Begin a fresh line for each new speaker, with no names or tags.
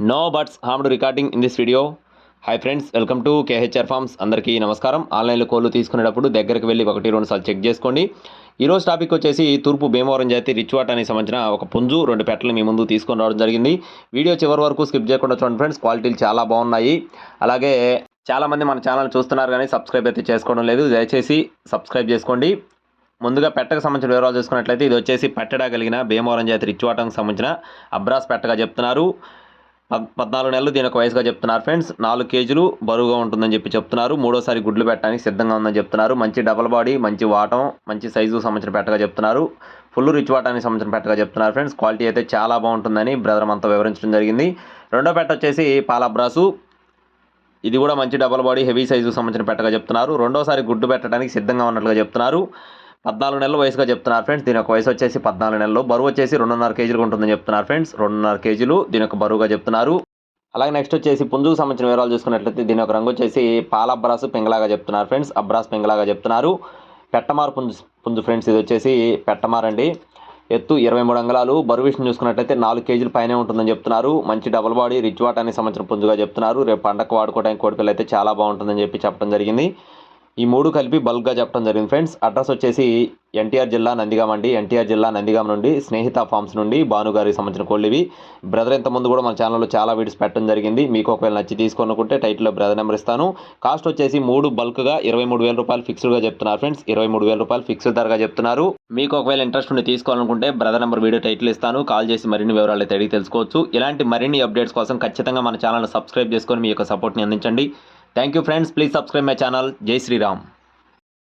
No buts hummed recording in this video hi friends welcome to KHR farms అందరికీ నమస్కారం. ఆన్లైన్లో కోళ్ళు తీసుకునేటప్పుడు దగ్గరికి వెళ్ళి ఒకటి రెండు సార్లు చెక్ చేసుకోండి. ఈరోజు టాపిక్ వచ్చేసి తూర్పు భీమవరం జాతి రిచ్ అని సంబంధించిన ఒక పుంజు రెండు పెట్టలు మీ ముందు తీసుకొని రావడం జరిగింది. వీడియో చివరి వరకు స్కిప్ చేయకుండా చూడండి ఫ్రెండ్స్ క్వాలిటీలు చాలా బాగున్నాయి. అలాగే చాలామంది మన ఛానల్ చూస్తున్నారు కానీ సబ్స్క్రైబ్ అయితే చేసుకోవడం లేదు. దయచేసి సబ్స్క్రైబ్ చేసుకోండి. ముందుగా పెట్టకు సంబంధించిన వివరాలు చూసుకున్నట్లయితే ఇది వచ్చేసి పెట్టడా కలిగిన భీమవరం జాతి రిచ్ సంబంధించిన అబ్రాస్ పెట్టగా చెప్తున్నారు. పద్నాలుగు నెలలు దీని ఒక వయసుగా చెప్తున్నారు ఫ్రెండ్స్. నాలుగు కేజీలు బరువుగా ఉంటుందని చెప్పి చెప్తున్నారు. మూడోసారి గుడ్లు పెట్టడానికి సిద్ధంగా ఉందని చెప్తున్నారు. మంచి డబల్ బాడీ మంచి వాటం మంచి సైజు సంబంధించిన పెట్టగా చెప్తున్నారు. ఫుల్ రిచ్ వాటానికి సంబంధించిన పెట్టగా చెప్తున్నారు ఫ్రెండ్స్. క్వాలిటీ అయితే చాలా బాగుంటుందని బ్రదర్ అంతా వివరించడం జరిగింది. రెండో పెట్ట వచ్చేసి పాలబ్రాసు. ఇది కూడా మంచి డబల్ బాడీ హెవీ సైజు సంబంధించిన పెట్టగా చెప్తున్నారు. రెండోసారి గుడ్డు పెట్టడానికి సిద్ధంగా ఉన్నట్లుగా చెప్తున్నారు. పద్నాలుగు నెలల వయసుగా చెప్తున్నారు ఫ్రెండ్స్. దీని యొక్క వయసు వచ్చేసి పద్నాలుగు నెలలు. బరువు వచ్చేసి రెండున్నర కేజీలు ఉంటుందని చెప్తున్నారు ఫ్రెండ్స్. రెండున్నర కేజీలు దీని యొక్క బరువుగా చెప్తున్నారు. అలాగే నెక్స్ట్ వచ్చేసి పుంజుకు సంబంధించిన వివరాలు చూసుకున్నట్లయితే దీని యొక్క రంగు వచ్చేసి పాల అబ్రాస్ పెంగలాగా చెప్తున్నారు ఫ్రెండ్స్. అబ్రాస్ పెంగలాగా చెప్తున్నారు. పెట్టమార్ పుంజు పుంజు ఫ్రెండ్స్. ఇది వచ్చేసి పెట్టమార్ అండి. ఎత్తు ఇరవై మూడు అంగళాలు. బరువు విషయం చూసుకున్నట్లయితే నాలుగు కేజీలు పైనే ఉంటుందని చెప్తున్నారు. మంచి డబుల్ బాడీ రిచ్ వాటానికి సంబంధించిన పుంజుగా చెప్తున్నారు. రేపు పండగకు వాడుకోవడానికి కోడిపిల్ల అయితే చాలా బాగుంటుందని చెప్పి చెప్పడం జరిగింది. ఈ మూడు కలిపి బల్క్గా చెప్పడం జరిగింది. ఫ్రెండ్స్ అడ్రస్ వచ్చేసి ఎన్టీఆర్ జిల్లా నందిగామ అండి. ఎన్టీఆర్ జిల్లా నందిగామ నుండి స్నేహిత ఫార్మ్స్ నుండి భానుగారికి సంబంధించిన కోళ్ళు ఇవి. బ్రదర్ ఇంతకుముందు కూడా మన ఛానల్లో చాలా వీడియోస్ పెట్టడం జరిగింది. మీకు ఒకవేళ నచ్చి తీసుకొనుకుంటే టైటిల్లో బ్రదర్ నెంబర్ ఇస్తాను. కాస్ట్ వచ్చేసి మూడు బల్క్గా ఇరవై మూడు వేల రూపాయలు ఫిక్స్డ్గా చెప్తున్నారు ఫ్రెండ్స్. ఇరవై మూడు వేల రూపాయలు ఫిక్స్డ్ ధరగా చెప్తున్నారు. మీకు ఒకవేళ ఇంట్రెస్ట్ ఉండి తీసుకోవాలనుకుంటే బ్రదర్ నెంబర్ వీడియో టైటిల్ ఇస్తాను. కాల్ చేసి మరిన్ని వివరాలు అయితే అడిగి తెలుసుకోవచ్చు. ఇలాంటి మరిన్ని అప్డేట్స్ కోసం ఖచ్చితంగా మన ఛానల్ని సబ్స్క్రైబ్ చేసుకొని మీ యొక్క సపోర్ట్ని అందించండి. Thank you friends please subscribe my channel జై శ్రీరామ్